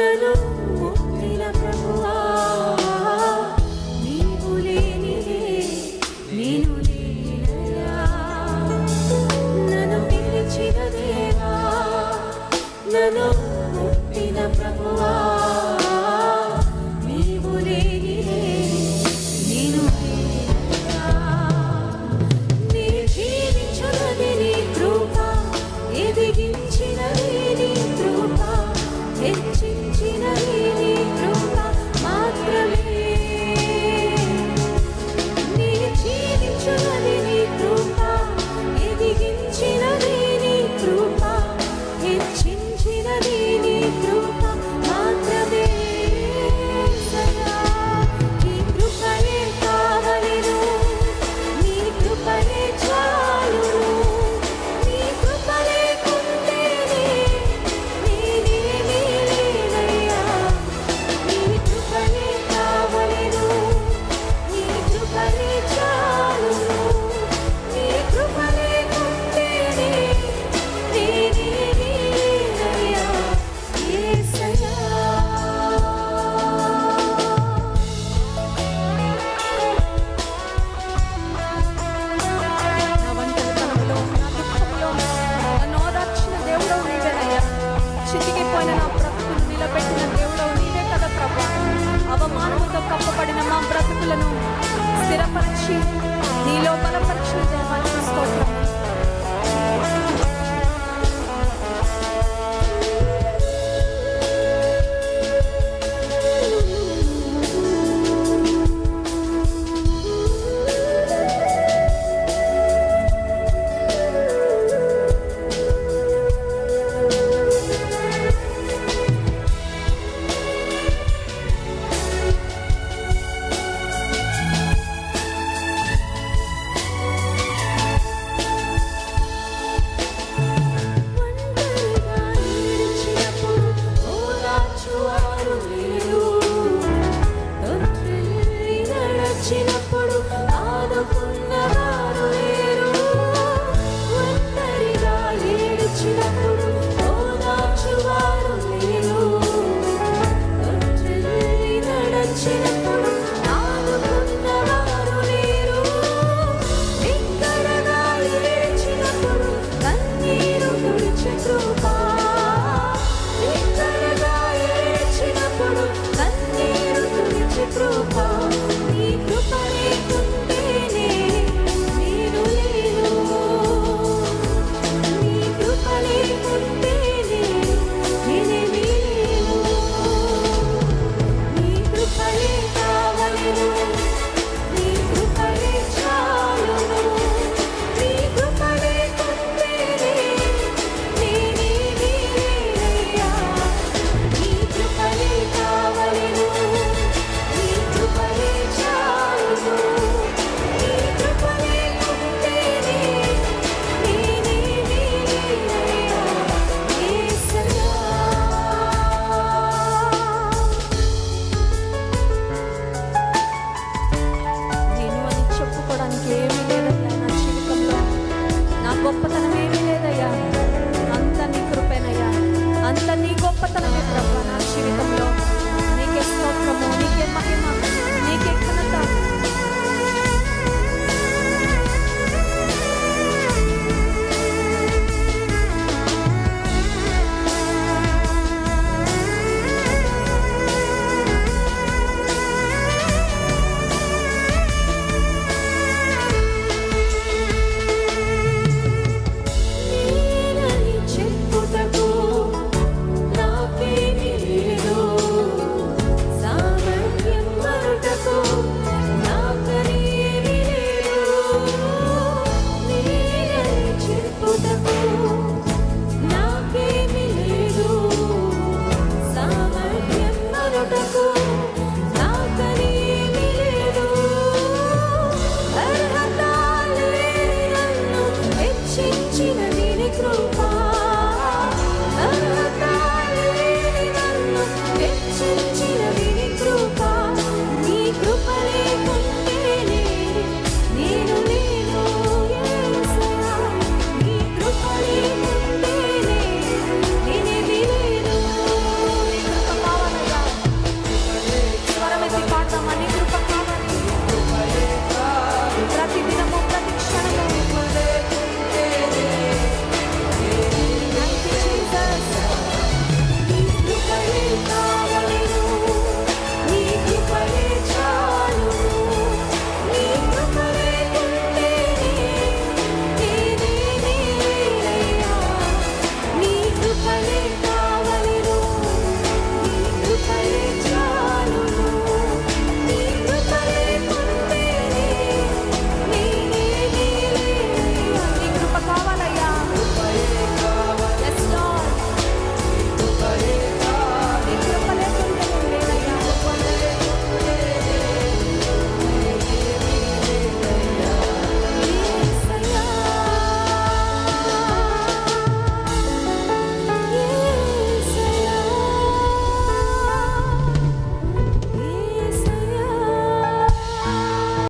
I know. కృంగిపోయిన నా బ్రతుకులు నిలబెట్టిన దేవుడవు నీవే కదా ప్రభా. అవమానంతో కప్పబడిన మా బ్రతుకులను స్థిరపరిచి నీలో బలపరిచిన దేవానికి స్తోత్రం. you